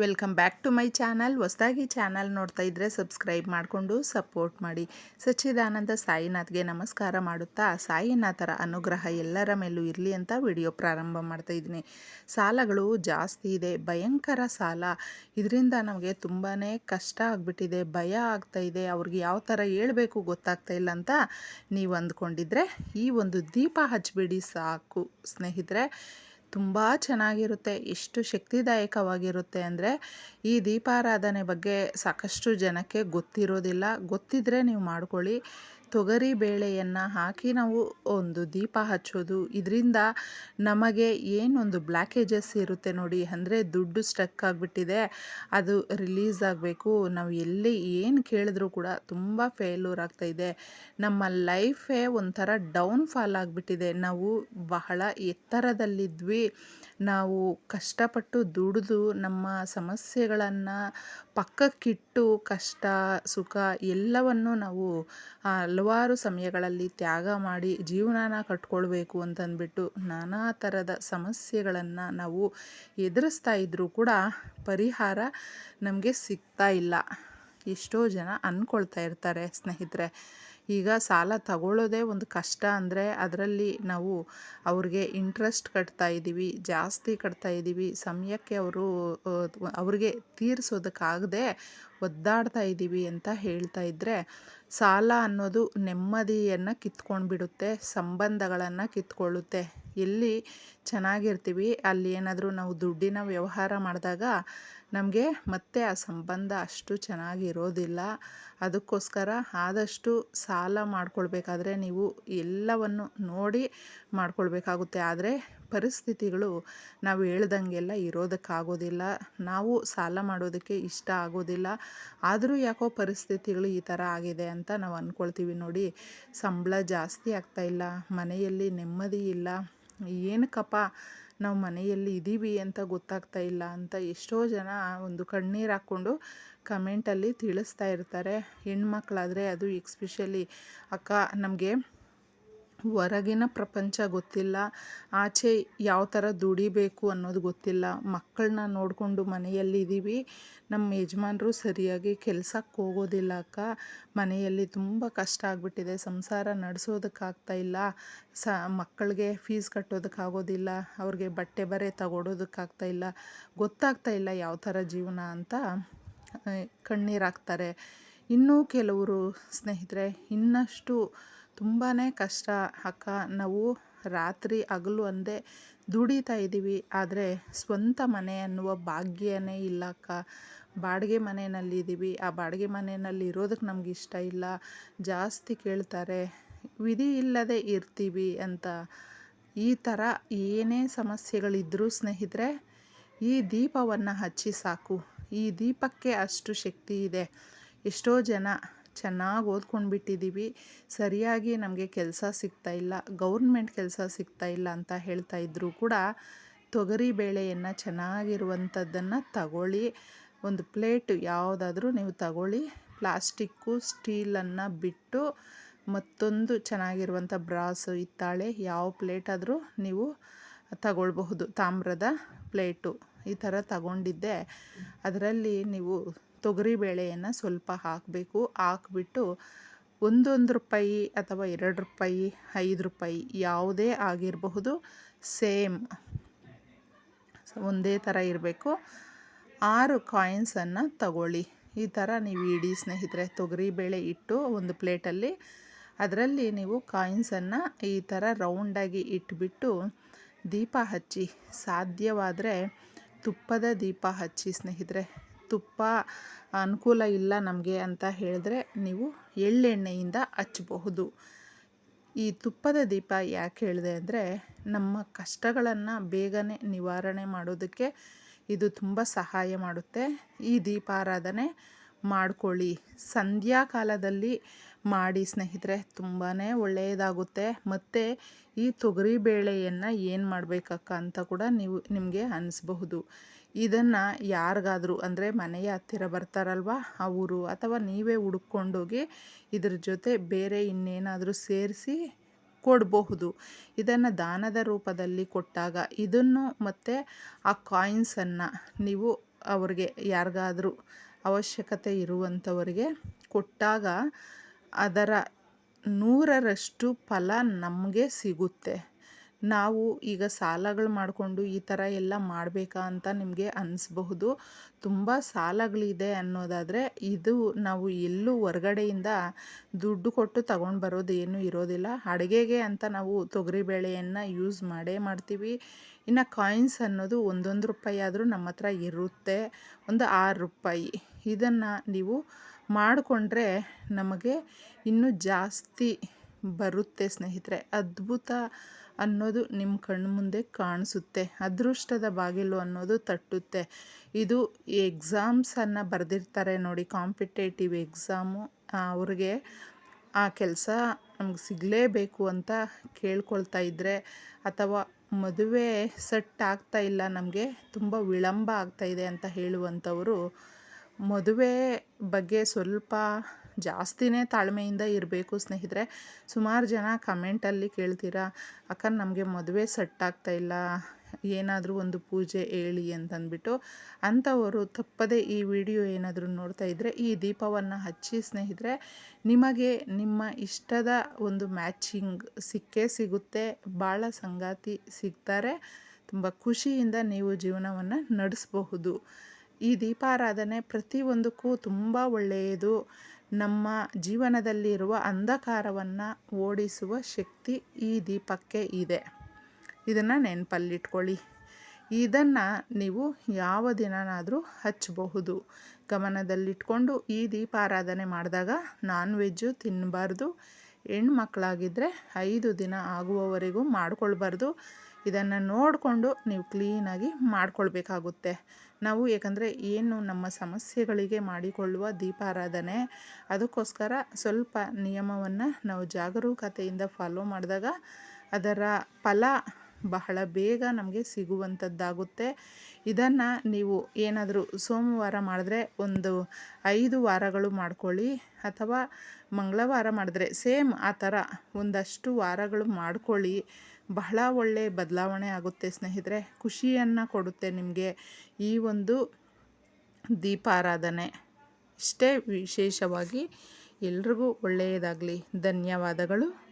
Welcome back to my channel. ಹೊಸದಾಗಿ channel ನೋಡ್ತಾ ಇದ್ದರೆ ಸಬ್ಸ್ಕ್ರೈಬ್ ಮಾಡಿಕೊಂಡು ಸಪೋರ್ಟ್ ಮಾಡಿ. ಸಚ್ಚಿದಾನಂದ ಸಾಯಿನಾಥ್ಗೆ ನಮಸ್ಕಾರ ಮಾಡುತ್ತಾ, ಸಾಯಿನಾಥರ ಅನುಗ್ರಹ ಎಲ್ಲರ ಮೇಲೂ ಇರಲಿ ಅಂತ ವಿಡಿಯೋ ಪ್ರಾರಂಭ ಮಾಡ್ತಾ ಇದ್ದೀನಿ. ಸಾಲಗಳು ಜಾಸ್ತಿ ಇದೆ, ಭಯಂಕರ ಸಾಲ. ಇದರಿಂದ ನಮಗೆ ತುಂಬಾ ಕಷ್ಟ ಆಗಿಬಿಟ್ಟಿದೆ, ಭಯ ಆಗ್ತಾ ಇದೆ. ಅವ್ರಿಗೆ ಯಾವ ಥರ ಹೇಳಬೇಕು ಗೊತ್ತಾಗ್ತಾ ಇಲ್ಲ ಅಂತ ನೀವು ಅಂದ್ಕೊಂಡಿದ್ರೆ ಈ ಒಂದು ದೀಪ ಹಚ್ಬಿಡಿ ಸಾಕು. ಸ್ನೇಹಿತರೆ ತುಂಬ ಚೆನ್ನಾಗಿರುತ್ತೆ ಎಷ್ಟು ಶಕ್ತಿದಾಯಕವಾಗಿರುತ್ತೆ ಅಂದರೆ ಈ ದೀಪಾರಾಧನೆ ಬಗ್ಗೆ ಸಾಕಷ್ಟು ಜನಕ್ಕೆ ಗೊತ್ತಿರೋದಿಲ್ಲ. ಗೊತ್ತಿದ್ದರೆ ನೀವು ಮಾಡ್ಕೊಳ್ಳಿ. ತೊಗರಿ ಬೇಳೆಯನ್ನು ಹಾಕಿ ನಾವು ಒಂದು ದೀಪ ಹಚ್ಚೋದು, ಇದರಿಂದ ನಮಗೆ ಏನೊಂದು ಬ್ಲ್ಯಾಕೇಜಸ್ ಇರುತ್ತೆ ನೋಡಿ, ಅಂದರೆ ದುಡ್ಡು ಸ್ಟಕ್ ಆಗಿಬಿಟ್ಟಿದೆ, ಅದು ರಿಲೀಸ್ ಆಗಬೇಕು. ನಾವು ಎಲ್ಲಿ ಏನು ಕೇಳಿದ್ರೂ ಕೂಡ ತುಂಬ ಫೇಲ್ಯೂರ್ ಆಗ್ತಾಯಿದೆ ನಮ್ಮ ಲೈಫೇ ಒಂಥರ ಡೌನ್ ಫಾಲ್ ಆಗಿಬಿಟ್ಟಿದೆ. ನಾವು ಬಹಳ ಎತ್ತರದಲ್ಲಿದ್ವಿ. ನಾವು ಕಷ್ಟಪಟ್ಟು ದುಡಿದು, ನಮ್ಮ ಸಮಸ್ಯೆಗಳನ್ನು ಪಕ್ಕಕ್ಕಿಟ್ಟು ಕಷ್ಟ, ಸುಖ ಎಲ್ಲವನ್ನು ನಾವು ಹಲವಾರು ಸಮಯಗಳಲ್ಲಿ ತ್ಯಾಗ ಮಾಡಿ ಜೀವನಾನ ಕಟ್ಕೊಳ್ಬೇಕು ಅಂತಂದ್ಬಿಟ್ಟು ನಾನಾ ಥರದ ಸಮಸ್ಯೆಗಳನ್ನು ನಾವು ಎದುರಿಸ್ತಾ ಇದ್ದರೂ ಕೂಡ ಪರಿಹಾರ ನಮಗೆ ಸಿಗ್ತಾ ಇಲ್ಲ. ಎಷ್ಟೋ ಜನ ಅಂದ್ಕೊಳ್ತಾ ಇರ್ತಾರೆ ಸ್ನೇಹಿತರೆ. ಈಗ ಸಾಲ ತಗೊಳ್ಳೋದೇ ಒಂದು ಕಷ್ಟ ಅಂದರೆ ಅದರಲ್ಲಿ ನಾವು ಅವ್ರಿಗೆ ಇಂಟ್ರೆಸ್ಟ್ ಕಟ್ತಾ ಇದ್ದೀವಿ, ಜಾಸ್ತಿ ಕಟ್ತಾ ಇದ್ದೀವಿ, ಸಮಯಕ್ಕೆ ಅವರು ಅವ್ರಿಗೆ ತೀರಿಸೋದಕ್ಕಾಗದೆ ಒದ್ದಾಡ್ತಾ ಇದ್ದೀವಿ ಅಂತ ಹೇಳ್ತಾ ಇದ್ದರೆ ಸಾಲ ಅನ್ನೋದು ನೆಮ್ಮದಿಯನ್ನು ಕಿತ್ಕೊಂಡು ಬಿಡುತ್ತೆ ಸಂಬಂಧಗಳನ್ನು ಕಿತ್ಕೊಳ್ಳುತ್ತೆ. ಎಲ್ಲಿ ಚೆನ್ನಾಗಿರ್ತೀವಿ, ಅಲ್ಲಿ ಏನಾದರೂ ನಾವು ದುಡ್ಡಿನ ವ್ಯವಹಾರ ಮಾಡಿದಾಗ ನಮಗೆ ಮತ್ತೆ ಆ ಸಂಬಂಧ ಅಷ್ಟು ಚೆನ್ನಾಗಿರೋದಿಲ್ಲ ಅದಕ್ಕೋಸ್ಕರ ಆದಷ್ಟು ಸಾಲ ಮಾಡಿಕೊಳ್ಬೇಕಾದ್ರೆ ನೀವು ಎಲ್ಲವನ್ನು ನೋಡಿ ಮಾಡಿಕೊಳ್ಬೇಕಾಗುತ್ತೆ. ಆದರೆ ಪರಿಸ್ಥಿತಿಗಳು ನಾವು ಹೇಳ್ದಂಗೆಲ್ಲ ಇರೋದಕ್ಕಾಗೋದಿಲ್ಲ. ನಾವು ಸಾಲ ಮಾಡೋದಕ್ಕೆ ಇಷ್ಟ ಆಗೋದಿಲ್ಲ. ಆದರೂ ಯಾಕೋ ಪರಿಸ್ಥಿತಿಗಳು ಈ ಥರ ಆಗಿದೆ ಅಂತ ನಾವು ಅಂದ್ಕೊಳ್ತೀವಿ ನೋಡಿ. ಸಂಬಳ ಜಾಸ್ತಿ ಆಗ್ತಾಯಿಲ್ಲ ಮನೆಯಲ್ಲಿ ನೆಮ್ಮದಿ ಇಲ್ಲ. ಏನಕ್ಕಪ್ಪ? ನಾವು ಮನೆಯಲ್ಲಿ ಇದ್ದೀವಿ ಅಂತ ಗೊತ್ತಾಗ್ತಾ ಇಲ್ಲ ಅಂತ ಎಷ್ಟೋ ಜನ ಒಂದು ಕಣ್ಣೀರು ಹಾಕ್ಕೊಂಡು ಕಮೆಂಟಲ್ಲಿ ತಿಳಿಸ್ತಾ ಇರ್ತಾರೆ. ಹೆಣ್ಮಕ್ಳಾದರೆ ಅದು ಎಕ್ಸ್ಪೆಷಲಿ ಅಕ್ಕ ನಮಗೆ ಹೊರಗಿನ ಪ್ರಪಂಚ ಗೊತ್ತಿಲ್ಲ. ಆಚೆ ಯಾವ ಥರ ದುಡಿಬೇಕು ಅನ್ನೋದು ಗೊತ್ತಿಲ್ಲ. ಮಕ್ಕಳನ್ನ ನೋಡಿಕೊಂಡು ಮನೆಯಲ್ಲಿದ್ದೀವಿ ನಮ್ಮ ಯಜಮಾನರು ಸರಿಯಾಗಿ ಕೆಲಸಕ್ಕೆ ಹೋಗೋದಿಲ್ಲ ಅಕ್ಕ. ಮನೆಯಲ್ಲಿ ತುಂಬ ಕಷ್ಟ ಆಗಿಬಿಟ್ಟಿದೆ. ಸಂಸಾರ ನಡೆಸೋದಕ್ಕಾಗ್ತಾ ಇಲ್ಲ. ಸ, ಮಕ್ಕಳಿಗೆ ಫೀಸ್ ಕಟ್ಟೋದಕ್ಕಾಗೋದಿಲ್ಲ. ಅವ್ರಿಗೆ ಬಟ್ಟೆ ಬರೆ ತಗೊಡೋದಕ್ಕಾಗ್ತಾ ಇಲ್ಲ. ಗೊತ್ತಾಗ್ತಾ ಇಲ್ಲ ಯಾವ ಥರ ಜೀವನ ಅಂತ ಕಣ್ಣೀರಾಗ್ತಾರೆ ಇನ್ನೂ ಕೆಲವರು ಸ್ನೇಹಿತರೆ, ಇನ್ನಷ್ಟು ತುಂಬಾ ಕಷ್ಟ. ಅಕ್ಕ, ನಾವು ರಾತ್ರಿ ಹಗಲು ಒಂದೇ ದುಡಿತಾ ಇದ್ದೀವಿ. ಆದರೆ ಸ್ವಂತ ಮನೆ ಅನ್ನುವ ಭಾಗ್ಯನೇ ಇಲ್ಲ ಅಕ್ಕ. ಬಾಡಿಗೆ ಮನೆಯಲ್ಲಿ ಮನೆಯಲ್ಲಿದ್ದೀವಿ ಆ ಬಾಡಿಗೆ ಮನೆಯಲ್ಲಿ ಇರೋದಕ್ಕೆ ನಮ್ಗೆ ಇಷ್ಟ ಇಲ್ಲ. ಜಾಸ್ತಿ ಕೇಳ್ತಾರೆ, ವಿಧಿ ಇಲ್ಲದೆ ಇರ್ತೀವಿ ಅಂತ. ಈ ಥರ ಏನೇ ಸಮಸ್ಯೆಗಳಿದ್ದರೂ ಸ್ನೇಹಿತರೆ, ಈ ದೀಪವನ್ನು ಹಚ್ಚಿ ಸಾಕು. ಈ ದೀಪಕ್ಕೆ ಅಷ್ಟು ಶಕ್ತಿ ಇದೆ. ಎಷ್ಟೋ ಜನ ಚೆನ್ನಾಗಿ ಓದ್ಕೊಂಡು ಬಿಟ್ಟಿದ್ದೀವಿ ಸರಿಯಾಗಿ ನಮಗೆ ಕೆಲಸ ಸಿಗ್ತಾ ಇಲ್ಲ. ಗೌರ್ಮೆಂಟ್ ಕೆಲಸ ಸಿಗ್ತಾ ಇಲ್ಲ ಅಂತ ಹೇಳ್ತಾ ಇದ್ದರೂ ಕೂಡ ತೊಗರಿ ಬೇಳೆಯನ್ನು ಚೆನ್ನಾಗಿರುವಂಥದ್ದನ್ನು ತಗೊಳ್ಳಿ. ಒಂದು ಪ್ಲೇಟ್ ಯಾವುದಾದ್ರೂ ನೀವು ತಗೊಳ್ಳಿ. ಪ್ಲಾಸ್ಟಿಕ್ಕು, ಸ್ಟೀಲನ್ನು ಬಿಟ್ಟು ಮತ್ತೊಂದು ಚೆನ್ನಾಗಿರುವಂಥ ಬ್ರಾಸು, ಹಿತ್ತಾಳೆ ಯಾವ ಪ್ಲೇಟಾದರೂ ನೀವು ತಗೊಳ್ಬಹುದು. ತಾಮ್ರದ ಪ್ಲೇಟು ಈ ಥರ ತಗೊಂಡಿದ್ದೆ. ಅದರಲ್ಲಿ ನೀವು ತೊಗರಿ ಬೇಳೆಯನ್ನು ಸ್ವಲ್ಪ ಹಾಕಬೇಕು. ಹಾಕ್ಬಿಟ್ಟು ಒಂದೊಂದು ರೂಪಾಯಿ ಅಥವಾ ಎರಡು ರೂಪಾಯಿ, ಐದು ರೂಪಾಯಿ ಯಾವುದೇ ಆಗಿರಬಹುದು ಸೇಮ್ ಒಂದೇ ಥರ ಇರಬೇಕು. ಆರು ಕಾಯಿನ್ಸನ್ನು ತಗೊಳ್ಳಿ. ಈ ಥರ ನೀವು ಇಡೀ ಸ್ನೇಹಿತರೆ ತೊಗರಿ ಬೇಳೆ ಇಟ್ಟು ಒಂದು ಪ್ಲೇಟಲ್ಲಿ ಅದರಲ್ಲಿ ನೀವು ಕಾಯಿನ್ಸನ್ನು ಈ ಥರ ರೌಂಡಾಗಿ ಇಟ್ಬಿಟ್ಟು ದೀಪ ಹಚ್ಚಿ. ಸಾಧ್ಯವಾದರೆ ತುಪ್ಪದ ದೀಪ ಹಚ್ಚಿ ಸ್ನೇಹಿತರೆ. ತುಪ್ಪ ಅನುಕೂಲ ಇಲ್ಲ ನಮಗೆ ಅಂತ ಹೇಳಿದ್ರೆ ನೀವು ಎಳ್ಳೆಣ್ಣೆಯಿಂದ ಹಚ್ಚಬಹುದು. ಈ ತುಪ್ಪದ ದೀಪ ಯಾಕೆ ಹೇಳಿದೆ ಅಂದರೆ ನಮ್ಮ ಕಷ್ಟಗಳನ್ನು ಬೇಗನೆ ನಿವಾರಣೆ ಮಾಡೋದಕ್ಕೆ ಇದು ತುಂಬ ಸಹಾಯ ಮಾಡುತ್ತೆ. ಈ ದೀಪಾರಾಧನೆ ಮಾಡಿಕೊಳ್ಳಿ. ಸಂಧ್ಯಾಕಾಲದಲ್ಲಿ ಮಾಡಿ ಸ್ನೇಹಿತರೆ ತುಂಬಾ ಒಳ್ಳೆಯದಾಗುತ್ತೆ. ಮತ್ತು ಈ ತೊಗರಿ ಬೇಳೆಯನ್ನು ಏನು ಮಾಡಬೇಕಕ್ಕ ಅಂತ ಕೂಡ ನೀವು ನಿಮಗೆ ಅನಿಸ್ಬಹುದು. ಇದನ್ನು ಯಾರಿಗಾದರೂ, ಅಂದರೆ ಮನೆಯ ಹತ್ತಿರ ಬರ್ತಾರಲ್ವ ಅವರು ಅಥವಾ ನೀವೇ ಹುಡ್ಕೊಂಡೋಗಿ ಇದ್ರ ಜೊತೆ ಬೇರೆ ಇನ್ನೇನಾದರೂ ಸೇರಿಸಿ ಕೊಡಬಹುದು. ಇದನ್ನು ದಾನದ ರೂಪದಲ್ಲಿ ಕೊಟ್ಟಾಗ ಇದನ್ನು ಮತ್ತು ಆ ಕಾಯಿನ್ಸನ್ನು ನೀವು ಅವ್ರಿಗೆ ಯಾರಿಗಾದರೂ ಅವಶ್ಯಕತೆ ಇರುವಂಥವರಿಗೆ ಕೊಟ್ಟಾಗ ಅದರ ನೂರರಷ್ಟು ಫಲ ನಮಗೆ ಸಿಗುತ್ತೆ. ನಾವು ಈಗ ಸಾಲಗಳು ಮಾಡಿಕೊಂಡು ಈ ಥರ ಎಲ್ಲ ಮಾಡಬೇಕಾ ಅಂತ ನಿಮಗೆ ಅನಿಸ್ಬಹುದು. ತುಂಬ ಸಾಲಗಳಿದೆ ಅನ್ನೋದಾದರೆ ಇದು ನಾವು ಎಲ್ಲೂ ಹೊರಗಡೆಯಿಂದ ದುಡ್ಡು ಕೊಟ್ಟು ತಗೊಂಡು ಬರೋದು ಏನೂ ಇರೋದಿಲ್ಲ. ಅಡುಗೆಗೆ ಅಂತ ನಾವು ತೊಗರಿಬೇಳೆಯನ್ನು ಯೂಸ್ ಮಾಡೇ ಮಾಡ್ತೀವಿ. ಇನ್ನು ಕಾಯಿನ್ಸ್ ಅನ್ನೋದು ಒಂದೊಂದು ರೂಪಾಯಿ ಆದರೂ ನಮ್ಮ ಹತ್ರ ಇರುತ್ತೆ. ಒಂದು ಆರು ರೂಪಾಯಿ. ಇದನ್ನು ನೀವು ಮಾಡಿಕೊಂಡ್ರೆ ನಮಗೆ ಇನ್ನೂ ಜಾಸ್ತಿ ಬರುತ್ತೆ ಸ್ನೇಹಿತರೆ. ಅದ್ಭುತ ಅನ್ನೋದು ನಿಮ್ಮ ಕಣ್ಣು ಮುಂದೆ ಕಾಣಿಸುತ್ತೆ. ಅದೃಷ್ಟದ ಬಾಗಿಲು ಅನ್ನೋದು ತಟ್ಟುತ್ತೆ. ಇದು ಎಕ್ಸಾಮ್ಸನ್ನು ಬರೆದಿರ್ತಾರೆ ನೋಡಿ, ಕಾಂಪಿಟೇಟಿವ್ ಎಕ್ಸಾಮು. ಅವ್ರಿಗೆ ಆ ಕೆಲಸ ನಮ್ಗೆ ಸಿಗಲೇಬೇಕು ಅಂತ ಕೇಳ್ಕೊಳ್ತಾ ಇದ್ದರೆ ಅಥವಾ ಮದುವೆ ಸೆಟ್ ಆಗ್ತಾ ಇಲ್ಲ, ನಮಗೆ ತುಂಬ ವಿಳಂಬ ಆಗ್ತಾಯಿದೆ ಅಂತ ಹೇಳುವಂಥವರು ಮದುವೆ ಬಗ್ಗೆ ಸ್ವಲ್ಪ ಜಾಸ್ತಿನೇ ತಾಳ್ಮೆಯಿಂದ ಇರಬೇಕು ಸ್ನೇಹಿತರೆ. ಸುಮಾರು ಜನ ಕಮೆಂಟಲ್ಲಿ ಕೇಳ್ತೀರಾ ಅಕ್ಕ ನಮಗೆ ಮದುವೆ ಸೆಟ್ ಆಗ್ತಾ ಇಲ್ಲ, ಏನಾದರೂ ಒಂದು ಪೂಜೆ ಹೇಳಿ ಅಂತಂದ್ಬಿಟ್ಟು ಅಂಥವರು ತಪ್ಪದೇ ಈ ವಿಡಿಯೋ ಏನಾದರೂ ನೋಡ್ತಾ ಇದ್ದರೆ ಈ ದೀಪವನ್ನು ಹಚ್ಚಿ ಸ್ನೇಹಿತರೆ, ನಿಮಗೆ ನಿಮ್ಮ ಇಷ್ಟದ ಒಂದು ಮ್ಯಾಚಿಂಗ್ ಸಿಕ್ಕೇ ಸಿಗುತ್ತೆ, ಭಾಳ ಸಂಗಾತಿ ಸಿಗ್ತಾರೆ, ತುಂಬ ಖುಷಿಯಿಂದ ನೀವು ಜೀವನವನ್ನು ನಡೆಸಬಹುದು. ಈ ದೀಪಾರಾಧನೆ ಪ್ರತಿಯೊಂದಕ್ಕೂ ತುಂಬ ಒಳ್ಳೆಯದು. ನಮ್ಮ ಜೀವನದಲ್ಲಿರುವ ಅಂಧಕಾರವನ್ನು ಓಡಿಸುವ ಶಕ್ತಿ ಈ ದೀಪಕ್ಕೆ ಇದೆ. ಇದನ್ನು ನೆನಪಲ್ಲಿಟ್ಕೊಳ್ಳಿ. ಇದನ್ನು ನೀವು ಯಾವ ದಿನನಾದರೂ ಹಚ್ಚಬಹುದು. ಗಮನದಲ್ಲಿಟ್ಕೊಂಡು ಈ ದೀಪಾರಾಧನೆ ಮಾಡಿದಾಗ ನಾನ್ ವೆಜ್ಜು ತಿನ್ನಬಾರ್ದು ಹೆಣ್ಮಕ್ಳಾಗಿದ್ದರೆ ಐದು ದಿನ ಆಗುವವರೆಗೂ ಮಾಡ್ಕೊಳ್ಬಾರ್ದು. ಇದನ್ನು ನೋಡಿಕೊಂಡು ನೀವು ಕ್ಲೀನಾಗಿ ಮಾಡಿಕೊಳ್ಬೇಕಾಗುತ್ತೆ. ನಾವು ಏಕೆಂದರೆ ಏನು ನಮ್ಮ ಸಮಸ್ಯೆಗಳಿಗೆ ಮಾಡಿಕೊಳ್ಳುವ ದೀಪಾರಾಧನೆ, ಅದಕ್ಕೋಸ್ಕರ ಸ್ವಲ್ಪ ನಿಯಮವನ್ನು ನಾವು ಜಾಗರೂಕತೆಯಿಂದ ಫಾಲೋ ಮಾಡಿದಾಗ ಅದರ ಫಲ ಬಹಳ ಬೇಗ ನಮಗೆ ಸಿಗುವಂಥದ್ದಾಗುತ್ತೆ. ಇದನ್ನು ನೀವು ಏನಾದರೂ ಸೋಮವಾರ ಮಾಡಿದ್ರೆ ಒಂದು ಐದು ವಾರಗಳು ಮಾಡ್ಕೊಳ್ಳಿ. ಅಥವಾ ಮಂಗಳವಾರ ಮಾಡಿದ್ರೆ ಸೇಮ್ ಆ ಥರ ಒಂದಷ್ಟು ವಾರಗಳು ಮಾಡ್ಕೊಳ್ಳಿ. ಬಹಳ ಒಳ್ಳೆಯ ಬದಲಾವಣೆ ಆಗುತ್ತೆ ಸ್ನೇಹಿತರೆ. ಖುಷಿಯನ್ನು ಕೊಡುತ್ತೆ ನಿಮಗೆ ಈ ಒಂದು ದೀಪಾರಾಧನೆ. ಇಷ್ಟೇ ವಿಶೇಷವಾಗಿ ಎಲ್ರಿಗೂ ಒಳ್ಳೆಯದಾಗಲಿ. ಧನ್ಯವಾದಗಳು.